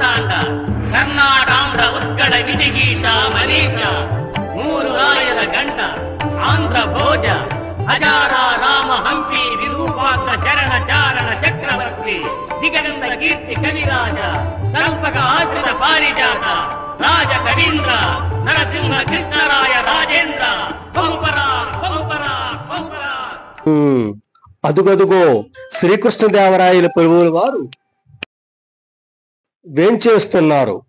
మార్తాండ కర్ణాటాంధ్ర ఉత్కళ విజిగీష మనీష మూరు రాయల గంట ఆంధ్ర భోజ హజారా రామ హంపి విరూపాక్ష చరణ చారణ చక్రవర్తి దిగనంద కీర్తి కవిరాజ కల్పక ఆశ్రిత పారిజాత రాజ కవీంద్ర నరసింహ కృష్ణరాయ రాజేంద్ర బహుపరా బహుపరా బహుపరా. ఉమ్, అదుగదుగో శ్రీకృష్ణదేవరాయల ప్రభువుల వారు వేంచేస్తున్నారు.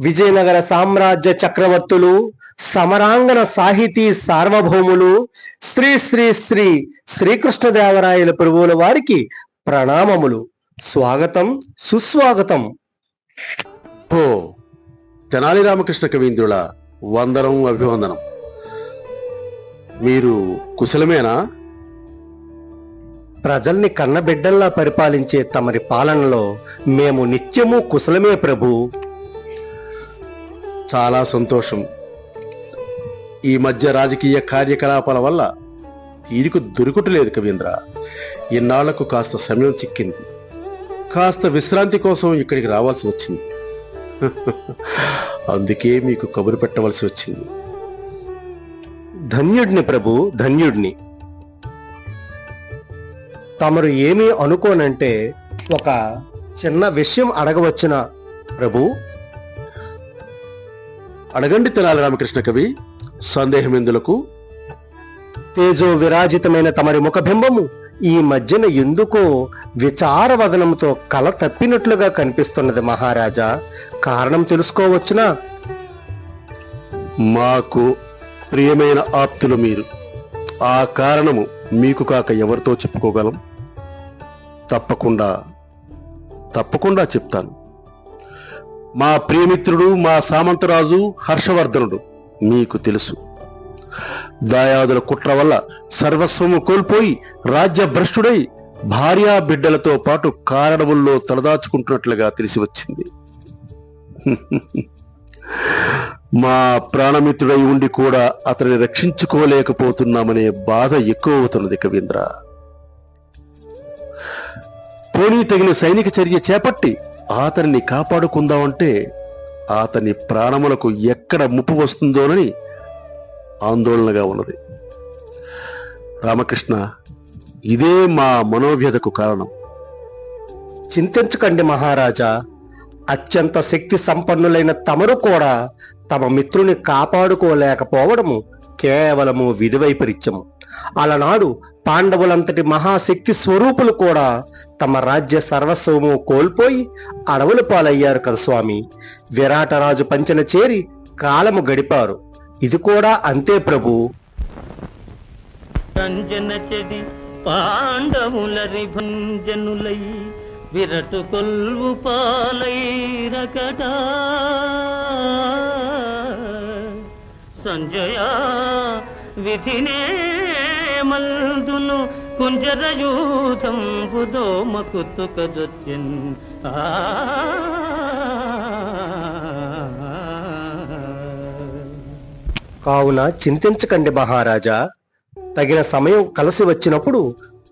విజయనగర సామ్రాజ్య చక్రవర్తులు సమరాంగణ సాహితీ సార్వభౌములు శ్రీ శ్రీ శ్రీ శ్రీకృష్ణదేవరాయల ప్రభువుల వారికి ప్రణామములు. స్వాగతం సుస్వాగతం. ఓ తెనాలి రామకృష్ణ కవీంద్రుల వందనం అభివందనం. మీరు కుశలమేనా? ప్రజల్ని కన్నబిడ్డల్లా పరిపాలించే తమరి పాలనలో మేము నిత్యము కుశలమే ప్రభు. చాలా సంతోషం. ఈ మధ్య రాజకీయ కార్యకలాపాల వల్ల తీరికు దొరుకుటలేదు కవీంద్ర. ఇన్నాళ్ళకు కాస్త సమయం చిక్కింది. కాస్త విశ్రాంతి కోసం ఇక్కడికి రావాల్సి వచ్చింది. అందుకే మీకు కబురు పెట్టవలసి వచ్చింది. ధన్యుడిని ప్రభు ధన్యుడిని. తమరు ఏమీ అనుకోనంటే ఒక చిన్న విషయం అడగవచ్చున? ప్రభు అడగండి తెనాలి రామకృష్ణ కవి సందేహం ఎందులకు తేజో విరాజితమైన తమరి ముఖబింబము ఈ మధ్యన ఎందుకో విచారవదనంతో కల తప్పినట్లుగా కనిపిస్తున్నది మహారాజా. కారణం తెలుసుకోవచ్చునా? మాకు ప్రియమైన ఆప్తులు మీరు. ఆ కారణము మీకు కాక ఎవరితో చెప్పుకోగలం? తప్పకుండా తప్పకుండా చెప్తాను. మా ప్రియమిత్రుడు మా సామంతరాజు హర్షవర్ధనుడు మీకు తెలుసు. దాయాదుల కుట్ర వల్ల సర్వస్వము కోల్పోయి రాజ్య భ్రష్టుడై భార్యా బిడ్డలతో పాటు కారణముల్లో తలదాచుకుంటున్నట్లుగా తెలిసి వచ్చింది. మా ప్రాణమిత్రుడై ఉండి కూడా అతన్ని రక్షించుకోలేకపోతున్నామనే బాధ ఎక్కువ అవుతున్నది కవీంద్ర. పోనీ తగిన సైనిక చర్య చేపట్టి అతనిని కాపాడుకుందామంటే అతని ప్రాణములకు ఎక్కడ ముప్పు వస్తుందోనని ఆందోళనగా ఉన్నది. రామకృష్ణ ఇదే మా మనోవ్యధకు కారణం. చింతించకండి మహారాజా. అత్యంత శక్తి సంపన్నులైన తమరు కూడా తమ మిత్రుని కాపాడుకోలేకపోవడము కేవలము విధివైపరీత్యము. అలనాడు పాండవులంతటి మహాశక్తి స్వరూపులు కూడా తమ రాజ్య సర్వస్వము కోల్పోయి అడవుల పాలయ్యారు కదా స్వామి. విరాటరాజు పంచన చేరి కాలము గడిపారు. ఇది కూడా అంతే ప్రభు. పాండవుల విరటు కొల్వు పాలైరకట సంజయ విధినే మల్దును కుంజరయూథంబు దోమకు తుకదొచ్చిన్ ఆ. కావున చింతించకండి మహారాజా. తగిన సమయం కలిసి వచ్చినప్పుడు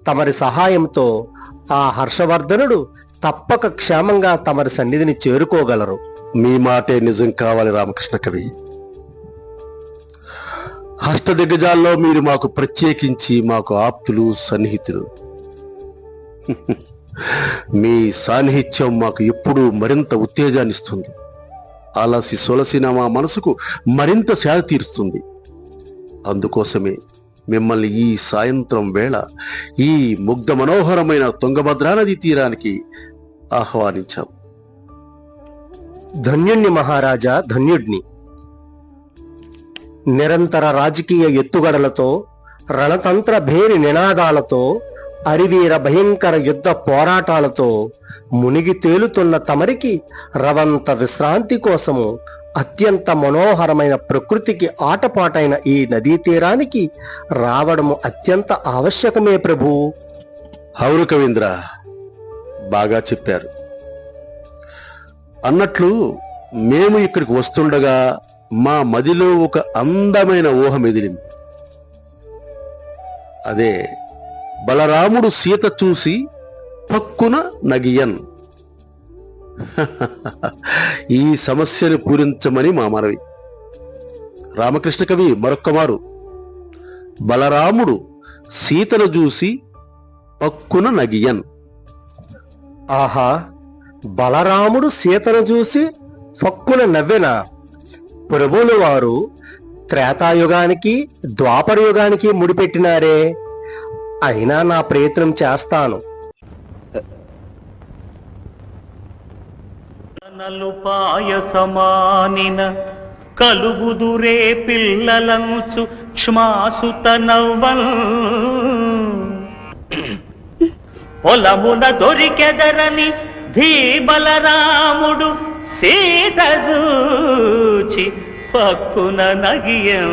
తమరి సహాయంతో ఆ హర్షవర్ధనుడు తప్పక క్షేమంగా తమరి సన్నిధిని చేరుకోగలరు. మీ మాటే నిజం కావాలి రామకృష్ణ కవి. హస్త దిగ్గజాల్లో మీరు మాకు ప్రత్యేకించి మాకు ఆప్తులు సన్నిహితులు. మీ సాన్నిహిత్యం మాకు ఎప్పుడూ మరింత ఉత్తేజాన్నిస్తుంది. అలసి సొలసిన మా మనసుకు మరింత సేద తీరుస్తుంది. అందుకోసమే మిమ్మల్ని ఈ సాయంత్రం వేళ ఈ ముగ్ధ మనోహరమైన తుంగభద్రా నది తీరానికి ఆహ్వానించాం. ధన్యుణ్ణి మహారాజా ధన్యుణ్ణి నిరంతర రాజకీయ ఎత్తుగడలతో రణతంత్ర భేరి నినాదాలతో అరివీర భయంకర యుద్ధ పోరాటాలతో మునిగి తేలుతున్న తమరికి రవంత విశ్రాంతి కోసము అత్యంత మనోహరమైన ప్రకృతికి ఆటపాటైన ఈ నదీ తీరానికి రావడము అత్యంత ఆవశ్యకమే ప్రభు. హౌరు కవీంద్ర బాగా చెప్పారు. అన్నట్లు మేము ఇక్కడికి వస్తుండగా మా మదిలో ఒక అందమైన ఊహ మెదిలింది. అదే బలరాముడు సీత చూసి పక్కున నగియన్. ఈ సమస్యను పూరించమని మా మనవి. రామకృష్ణ కవి మరొక్కమారు బలరాముడు సీతను చూసి పక్కున నగియన్. ఆహా బలరాముడు సీతను చూసి ఫక్కున నవ్వెనా? ప్రభువుల వారు త్రేతాయుగానికి ద్వాపర యుగానికి ముడిపెట్టినారే. అయినా నా ప్రయత్నం చేస్తాను. నలు పాయసమానిన కలుగుదురే పిల్లలంచు క్ష్మాసుత నవ్వల్. పొలమున దొరికెదరని ధీబలరాముడు సీత చూచి పక్కున నగియం.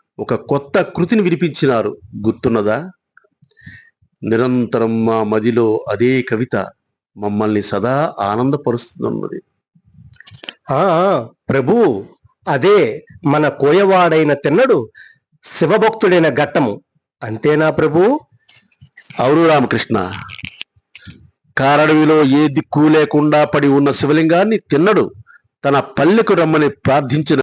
ఒక కొత్త కృతిని వినిపించినారు. గుర్తున్నదా? నిరంతరం మా మదిలో అదే కవిత మమ్మల్ని సదా ఆనందపరుస్తున్నది ఆ. ప్రభు అదే మన కోయవాడైన తిన్నడు శివభక్తుడైన ఘట్టము. అంతేనా ప్రభు? అవును రామకృష్ణ. కారడవిలో ఏ దిక్కు లేకుండా పడి ఉన్న శివలింగాన్ని తిన్నడు. తన పల్లెకు రమ్మని ప్రార్థించిన